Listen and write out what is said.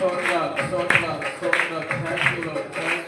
Lord God, so Lord God, so Lord God, thank you, Lord. Thank